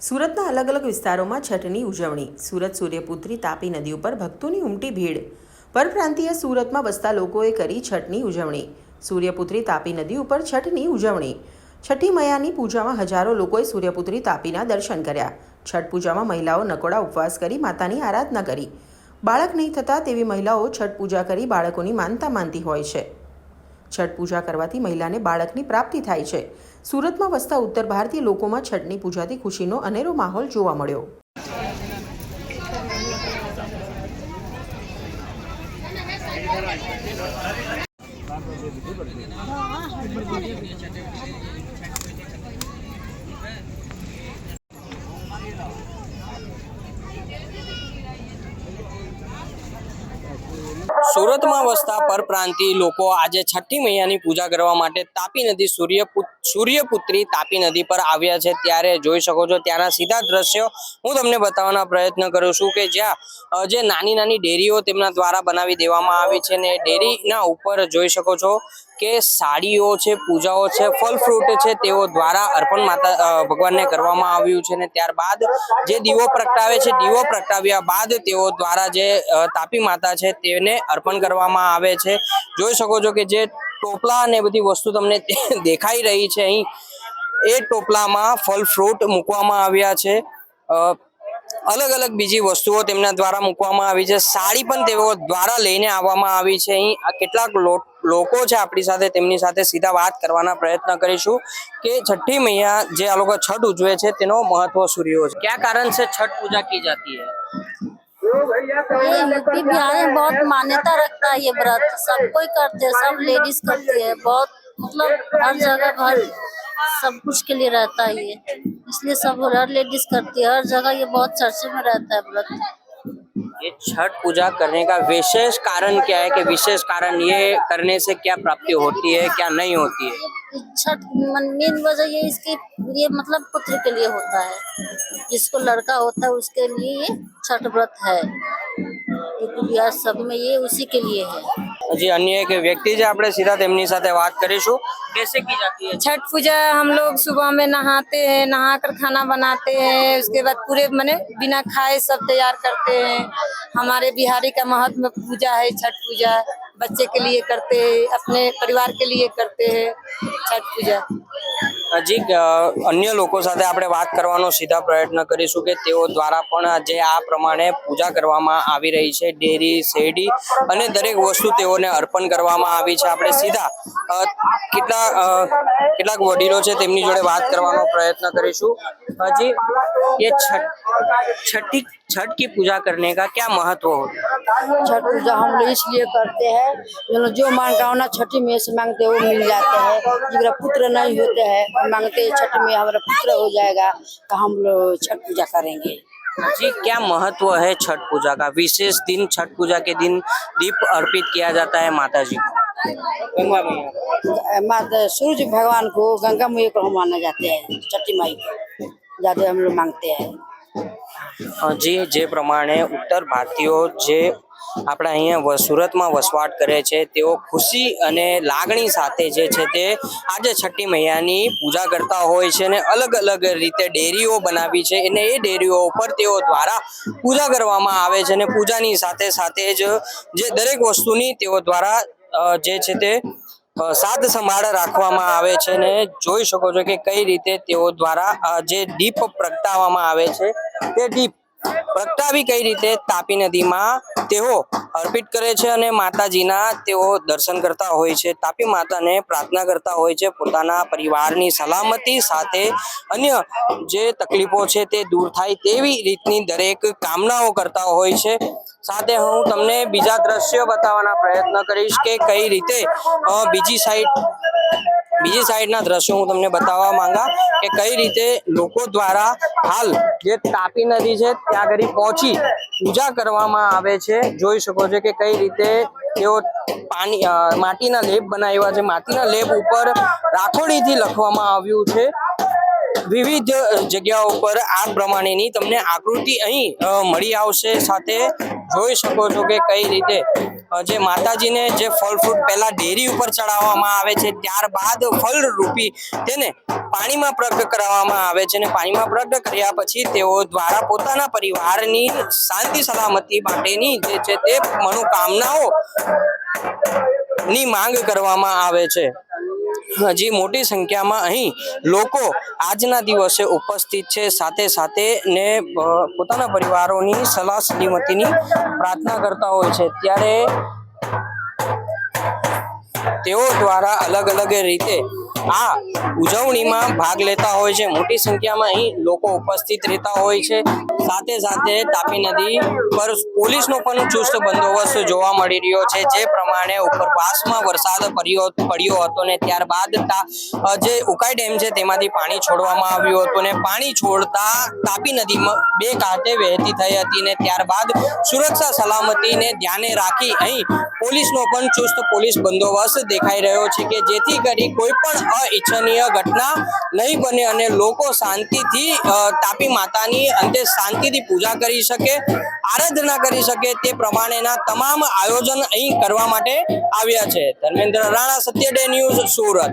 સુરતના અલગ અલગ વિસ્તારોમાં છઠની ઉજવણી. સુરત સૂર્યપુત્રી તાપી નદી ઉપર ભક્તોની ઉમટી ભીડ. પરપ્રાંતીય સુરતમાં વસતા લોકોએ કરી છઠની ઉજવણી. સૂર્યપુત્રી તાપી નદી ઉપર છઠની ઉજવણી. છઠ્ઠી મૈયાની પૂજામાં હજારો લોકોએ સૂર્યપુત્રી તાપીના દર્શન કર્યા. છઠ પૂજામાં મહિલાઓ નકોડા ઉપવાસ કરી માતાની આરાધના કરી. બાળક નહીં થતા તેવી મહિલાઓ છઠ પૂજા કરી બાળકોની માનતા માનતી હોય છે. છઠ પૂજા કરવાથી મહિલાને બાળકની પ્રાપ્તિ થાય છે. સુરતમાં વસતા ઉત્તર ભારતીય લોકોમાં છઠની પૂજાથી ખુશીનો અનેરો માહોલ જોવા મળ્યો. સુરતમાં વસતા પરપ્રાંતીય લોકો આજે છઠ્ઠી મૈયાની પૂજા કરવા માટે તાપી નદી સૂર્ય સૂર્યપુત્રી તાપી નદી પર આવ્યા છે. ત્યારે જોઈ શકો છો ત્યાંના સીધા દ્રશ્યો. હું તમને બતાવવાના પ્રયત્ન કરું છું કે જ્યાં જે નાની નાની ડેરીઓ તેમના દ્વારા બનાવી દેવામાં આવી છે ને ડેરીના ઉપર જોઈ શકો છો. કે સાડીઓ છે, પૂજાઓ છે ફળ ફ્રૂટ છે તેઓ દ્વારા અર્પણ માતા ભગવાનને કરવામાં આવ્યું છે ને ત્યારબાદ જે દીવો પ્રગટાવે છે, દીવો પ્રગટાવ્યા બાદ તેઓ દ્વારા જે તાપી માતા છે તેને અર્પણ કરવામાં આવે છે. જોઈ શકો છો કે જે ટોપલા અને બધી વસ્તુ તમને દેખાઈ રહી છે અહીં, એ ટોપલામાં ફળ ફ્રૂટ મૂકવામાં આવ્યા છે. અલગ અલગ બીજી વસ્તુઓ તેમના દ્વારા મૂકવામાં આવી છે. સાડી પણ તેઓ દ્વારા લઈને આવવામાં આવી છે અહીં. કેટલાક લો- લોકો છે આપણી સાથે તેમની સાથે સીધા વાત કરવાના પ્રયત્ન કરીશું કે છઠ્ઠી મૈયા જે આ લોકો છઠ ઉજવે છે તેનો મહત્વ શું રહ્યો છે ક્યાં કારણ से छठ पूजा की जाती है ये यूपी बिहार में बहुत मान्यता रखता है ये व्रत सब कोई करते हैं सब लेडीज करती है बहुत मतलब हर जगह हर सब कुछ के लिए रहता है ये इसलिए सब हर लेडीज करती है हर जगह ये बहुत चर्चे में रहता है व्रत ये छठ पूजा करने का विशेष कारण क्या है कि विशेष कारण ये करने से क्या प्राप्ति होती है, क्या नहीं होती है? छठ मेन वजह ये इसकी, ये मतलब पुत्र के लिए होता है। जिसको लड़का होता है, उसके लिए ये छठ व्रत है। सब में ये उसी के लिए है। હજી અન્ય એક વ્યક્તિ છે આપણે સીધા તેમની સાથે વાત કરીશું कैसे की जाती है छठ पूजा हम लोग सुबह में नहाते हैं नहा कर खाना बनाते हैं उसके बाद पूरे मने बिना खाए सब तैयार करते हैं हमारे बिहारी का महत्व पूजा है छठ पूजा बच्चे के लिए करते हैं अपने परिवार के लिए करते हैं छठ पूजा હજી અ, અન્ય લોકો સાથે આપણે વાત કરવાનો સીધા પ્રયત્ન કરીશું કે તેઓ દ્વારા પણ જે આ પ્રમાણે પૂજા કરવામાં આવી રહી છે ડેરી શેરડી અને દરેક વસ્તુ તેઓને અર્પણ કરવામાં આવી છે આપણે સીધા અ, કેટલા અ, કેટલાક વડીલો છે તેમની જોડે વાત કરવાનો પ્રયત્ન કરીશું હજી ये छठ छठी छठ की पूजा करने का क्या महत्व होता है छठ पूजा हम लोग इसलिए करते हैं जो लोग जो मांगना छठी में से मांगते हैं वो मिल जाते हैं जिनका पुत्र नहीं होते हैं वो मांगते हैं छठ में हमारा पुत्र हो जाएगा तो हम लोग छठ पूजा करेंगे जी क्या महत्व है छठ पूजा का विशेष दिन छठ पूजा के दिन दीप अर्पित किया जाता है माता जी को गंगा मैया माता सूर्य भगवान को गंगा मैया को हम माना जाते हैं छठी माई को ज्यादा हम लोग मांगते हैं અ, જી જે પ્રમાણે ઉત્તર ભારતીયો જે આપણા અહીંયા સુરતમાં વસવાટ કરે છે. તેઓ ખુશી અને લાગણી સાથે જે છે તે આજે છઠ્ઠી મૈયાની પૂજા કરતા હોય છે અને અલગ અલગ રીતે ડેરીઓ બનાવી છે અને એ ડેરીઓ ઉપર તેઓ દ્વારા પૂજા કરવામાં આવે છે અને પૂજાની સાથે સાથે જ જે દરેક વસ્તુની તેઓ દ્વારા જે છે તે સાદ સંભાળ રાખવામાં આવે છે ને જોઈ શકો છો કે કઈ રીતે તેઓ દ્વારા જે દીપ પ્રગટાવવામાં આવે છે તે દીપ પ્રગટાવી કઈ રીતે તાપી નદીમાં તેઓ અર્પિત કરે છે અને માતાજીના તેઓ દર્શન કરતા હોય છે. તાપી માતાને પ્રાર્થના કરતા હોય છે પોતાના પરિવારની સલામતી સાથે અન્ય જે તકલીફો છે તે દૂર થાય તેવી રીતની દરેક કામનાઓ કરતા હોય છે. સાથે હું તમને બીજા દ્રશ્ય બતાવવાના પ્રયત્ન કરીશ કે કઈ રીતે બીજી સાઈડ, બીજી સાઈડના દ્રશ્યો હું તમને બતાવવા માંગા કે કઈ રીતે લોકો દ્વારા હાલ જે તાપી નદી છે, ત્યાં આગળ પહોંચી પૂજા કરવામાં આવે છે. જોઈ શકો છો કે કઈ રીતે તેઓ પાણી માટીના લેપ બનાવ્યા છે. માટીના લેપ ઉપર રાખોડીથી લખવામાં આવ્યું છે. વિવિધ જગ્યાઓ પર આ પ્રમાણેની તમને આકૃતિ અહીં મળી આવશે. સાથે જોઈ શકો છો કે કઈ રીતે જે માતાજીને જે ફળ ફ્રૂટ પહેલા ડેરી ઉપર ચડાવવામાં આવે છે, ત્યારબાદ ફળ રૂપી તેને પાણીમાં પ્રગટ કરાવવામાં આવે છે અને પાણીમાં પ્રગટ કર્યા પછી તેઓ દ્વારા પોતાના પરિવારની શાંતિ સલામતી માટેની જે છે તે મનોકામનાઓ ની માંગ કરવામાં આવે છે. હજી મોટી સંખ્યામાં અહીં લોકો આજના દિવસે ઉપસ્થિત છે. સાથે સાથે ને પોતાના પરિવારોની સલાહ સલામતીની પ્રાર્થના કરતા હોય છે. ત્યારે તેઓ દ્વારા અલગ અલગ રીતે આ ઉજવણીમાં ભાગ લેતા હોય છે. મોટી સંખ્યામાં અહીં લોકો ઉપસ્થિત રહેતા હોય છે. સાથે સાથે તાપી નદી પર પોલીસનો પણ ચુસ્ત બંદોબસ્ત જોવા મળી રહ્યો છે. જે પ્રમાણે ઉપરવાસમાં વરસાદ પડ્યો હતો ને ત્યારબાદ જે ઉકાઈ ડેમ છે તેમાંથી પાણી છોડવામાં આવ્યું હતું ને પાણી છોડતા તાપી નદીમાં બે કાંઠે વહેતી થઈ હતી ને ત્યારબાદ સુરક્ષા સલામતીને ધ્યાને રાખી અહીં પોલીસનો પણ ચુસ્ત પોલીસ બંદોબસ્ત દેખાઈ રહ્યો છે કે જેથી કરી કોઈ પણ અનિચ્છનીય ઘટના નહીં બને અને લોકો શાંતિથી તાપી માતાની અંતે શાંતિથી પૂજા કરી શકે, આરાધના કરી શકે તે પ્રમાણેના તમામ આયોજન અહીં કરવા માટે આવ્યા છે. Dharmendra Rana, Satya day news Surat.